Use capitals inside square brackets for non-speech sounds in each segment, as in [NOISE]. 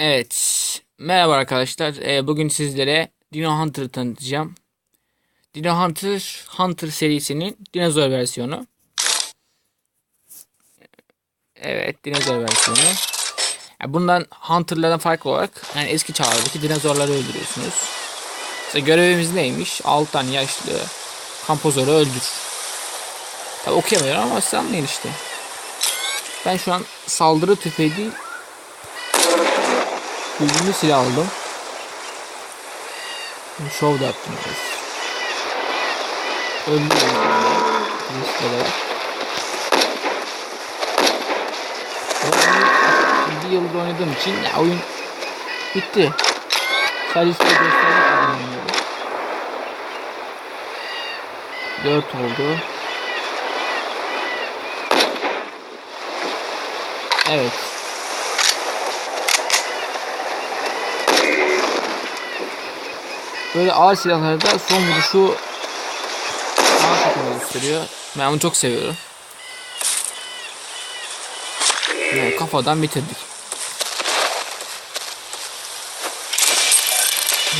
Evet. Merhaba arkadaşlar. Ee, bugün sizlere Dino Hunter'ı tanıtacağım. Dino Hunter, Hunter serisinin dinozor versiyonu. Evet, dinozor versiyonu. Yani bundan Hunter'lardan farklı olarak yani eski çağlardaki dinozorları öldürüyorsunuz. İşte görevimiz neymiş? 6 tane yaşlı kampozoru öldür. Tabi okuyamıyorum ama siz anlayın işte. Ben şu an saldırı tüfeği değil Düzgün silah aldım. Şov da yaptım biraz. Öldüm. Risk olarak. Bir yıldır oynadığım için ya oyun bitti. Sadece size göstermek için oynuyorum. 4 oldu. Evet. Böyle ağır silahlarda son vuruşu daha çok gösteriyor. Ben onu çok seviyorum. Yani kafadan bitirdik.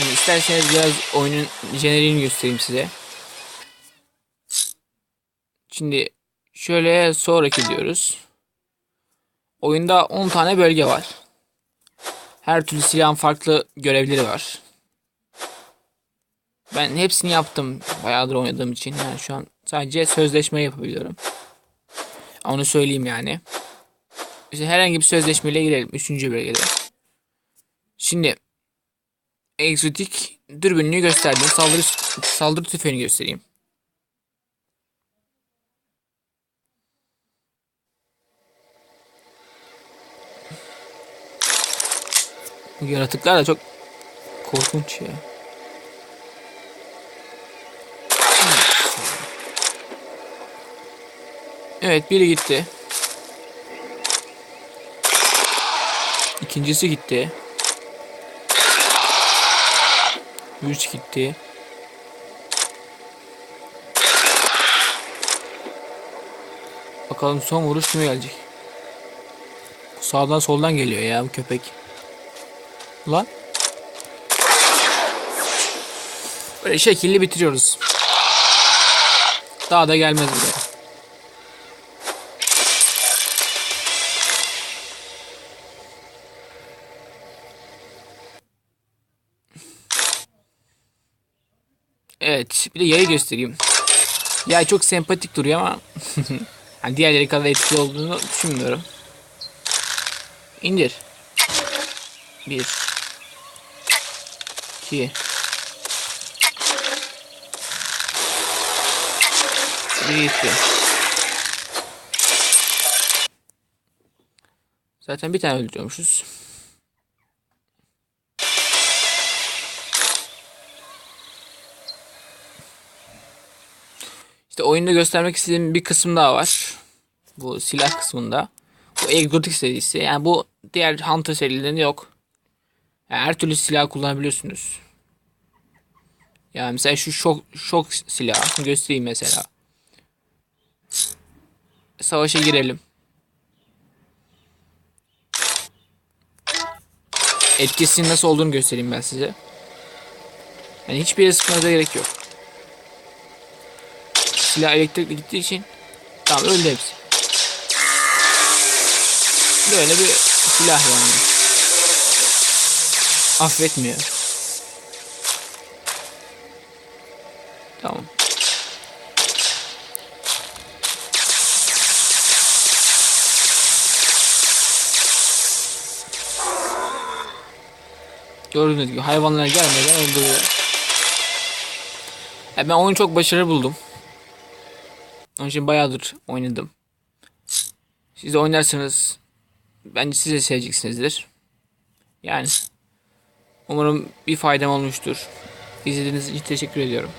Yani isterseniz biraz oyunun jeneriğini göstereyim size. Şimdi şöyle sonraki diyoruz. Oyunda 10 tane bölge var. Her türlü silahın farklı görevleri var. Ben hepsini yaptım bayağıdır oynadığım için. Yani şu an sadece sözleşme yapabiliyorum. Onu söyleyeyim yani. İşte herhangi bir sözleşmeyle girelim. Üçüncü bölgede. Şimdi egzotik dürbünlüğü gösterdim. Saldırı, saldırı tüfeğini göstereyim. Bu yaratıklar da çok korkunç ya. Evet biri gitti. İkincisi gitti. Üç gitti. Bakalım son vuruş kime gelecek? Sağdan soldan geliyor ya bu köpek. Lan. Böyle şekilli bitiriyoruz. Daha da gelmez buraya. Evet, bir de yayı göstereyim. Yay çok sempatik duruyor ama [LAUGHS] yani diğerleri kadar etkili olduğunu düşünmüyorum. İndir. Bir. İki. Bir. Zaten bir tane öldürüyormuşuz. İşte oyunda göstermek istediğim bir kısım daha var. Bu silah kısmında. Bu egzotik serisi. Yani bu diğer Hunter serilerinde yok. Yani her türlü silah kullanabiliyorsunuz. Yani mesela şu şok, şok silah göstereyim mesela. Savaşa girelim. Etkisinin nasıl olduğunu göstereyim ben size. Yani hiçbir yere gerek yok. Silah elektrikli gittiği için tamam öldü hepsi. Böyle bir silah yani. Affetmiyor. Tamam. Gördüğünüz gibi hayvanlar gelmeden öldürüyor. Ben oyunu çok başarılı buldum. Onun için bayağıdır oynadım. Siz de oynarsanız bence siz de seveceksinizdir. Yani umarım bir faydam olmuştur. İzlediğiniz için teşekkür ediyorum.